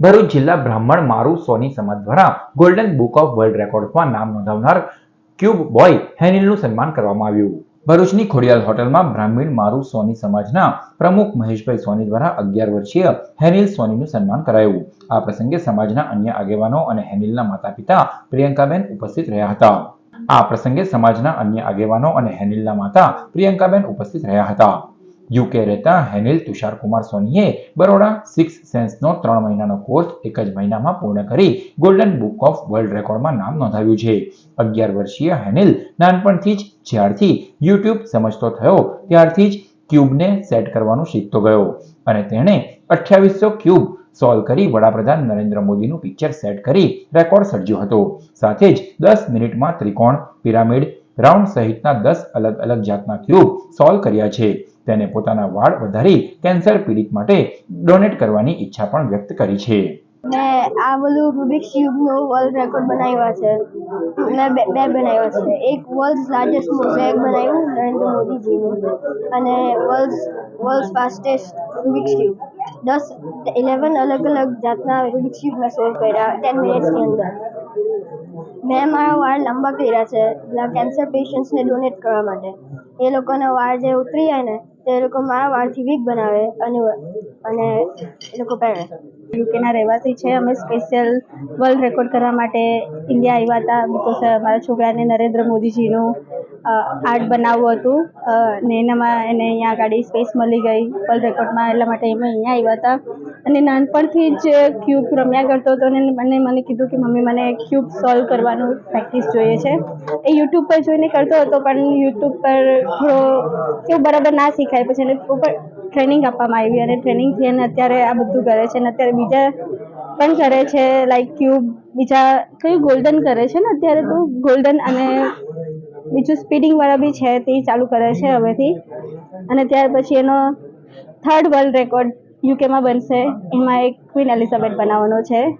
ભરૂચ જિલ્લા બ્રાહ્મણ મારુ સોની સમાજ દ્વારા ગોલ્ડન બુક ઓફ વર્લ્ડ રેકોર્ડ્સમાં નામ નોંધાવનાર ક્યુબ બોય હેનિલનું સન્માન કરવામાં આવ્યું. ભરૂચની ખોડિયાલ હોટલમાં બ્રાહ્મણ મારુ સોની સમાજના પ્રમુખ મહેશભાઈ સોની દ્વારા અગિયાર વર્ષીય હેનિલ સોનીનું સન્માન કરાયું. આ પ્રસંગે સમાજના અન્ય આગેવાનો અને હેનિલના માતા પિતા પ્રિયંકાબેન ઉપસ્થિત રહ્યા હતા. આ પ્રસંગે સમાજના અન્ય આગેવાનો અને હેનિલના માતા પ્રિયંકાબેન ઉપસ્થિત રહ્યા હતા. યુકે રહેતા હેનિલ તુષારકુમાર સોનીએ બરોડા સિક્સ સેન્સનો ત્રણ મહિનાનો કોર્સ એક જ મહિનામાં પૂર્ણ કરી ગોલ્ડન બુક ઓફ વર્લ્ડ રેકોર્ડમાં નામ નોંધાવ્યું છે. અગિયાર વર્ષીય હેનિલ નાનપણથી જ જ્યારથી યુટ્યુબ સમજતો થયો, ત્યારથી જ ક્યુબને સેટ કરવાનું શીખતો ગયો અને તેણે અઠ્યાવીસો ક્યુબ સોલ્વ કરી વડાપ્રધાન નરેન્દ્ર મોદીનું પિક્ચર સેટ કરી રેકોર્ડ સર્જ્યો હતો. સાથે જ દસ મિનિટમાં ત્રિકોણ, પિરામિડ, રાઉન્ડ સહિતના દસ અલગ અલગ જાતના ક્યુબ સોલ્વ કર્યા છે. તેને પોતાના વાળ વધારી કેન્સર પીડિત માટે ડોનેટ કરવાની ઈચ્છા પણ વ્યક્ત કરી છે. મેં આ બધું રૂબિક્સ ક્યુબનો વર્લ્ડ રેકોર્ડ બનાવ્યા છે. મેં બે બનાવ્યા છે. એક વર્લ્ડ લાર્જેસ્ટ મોઝેક બનાવ્યું, નરેન્દ્ર મોદીજીનું. અને world world fastest Rubik's cube દસ ઇલેવન અલગ અલગ જાતના રૂબિક્સ ક્યુબ મેં સોલ્વ કર્યા ટેન મિનિટ્સની અંદર. મેં મારા વાળ લાંબા કર્યા છે કેન્સર પેશન્ટ્સને ડોનેટ કરવા માટે. એ લોકોના વાળ જે ઉતરી જાય ને તે લોકો મારા વાળથી વીક બનાવે અને અને એ લોકો પહેરે. યુકેના રહેવાસી છે, અમે સ્પેશિયલ વર્લ્ડ રેકોર્ડ કરવા માટે ઇન્ડિયા આવ્યા હતા બિકોઝ મારા છોકરાને નરેન્દ્ર મોદીજીનું આર્ટ બનાવવું હતું. ને એનામાં એને અહીંયા ગાડી સ્પેસ મળી ગઈ. વર્લ્ડ રેકોર્ડમાં એટલા માટે અમે અહીંયા આવ્યા હતા. અને નાનપણથી જ ક્યુબ રમ્યા કરતો હતો અને મને મને કીધું કે મમ્મી મને ક્યુબ સોલ્વ કરવાનું પ્રેક્ટિસ જોઈએ છે. એ યુટ્યુબ પર જોઈને કરતો હતો, પણ યુટ્યુબ પર થોડો કેવું બરાબર ના શીખાય. પછી એને ઉપર ટ્રેનિંગ આપવામાં આવી અને ટ્રેનિંગથી એને અત્યારે આ બધું કરે છે અને અત્યારે બીજા પણ કરે છે લાઈક ક્યુબ બીજા કયું ગોલ્ડન કરે છે ને અત્યારે તો? ગોલ્ડન અને બીજું સ્પીડિંગ વાળા બી છે, તે ચાલુ કરે છે હવેથી. અને ત્યાર પછી એનો થર્ડ વર્લ્ડ રેકોર્ડ યુકેમાં બનશે. એમાં એક ક્વીન એલિઝાબેથ બનાવવાનો છે.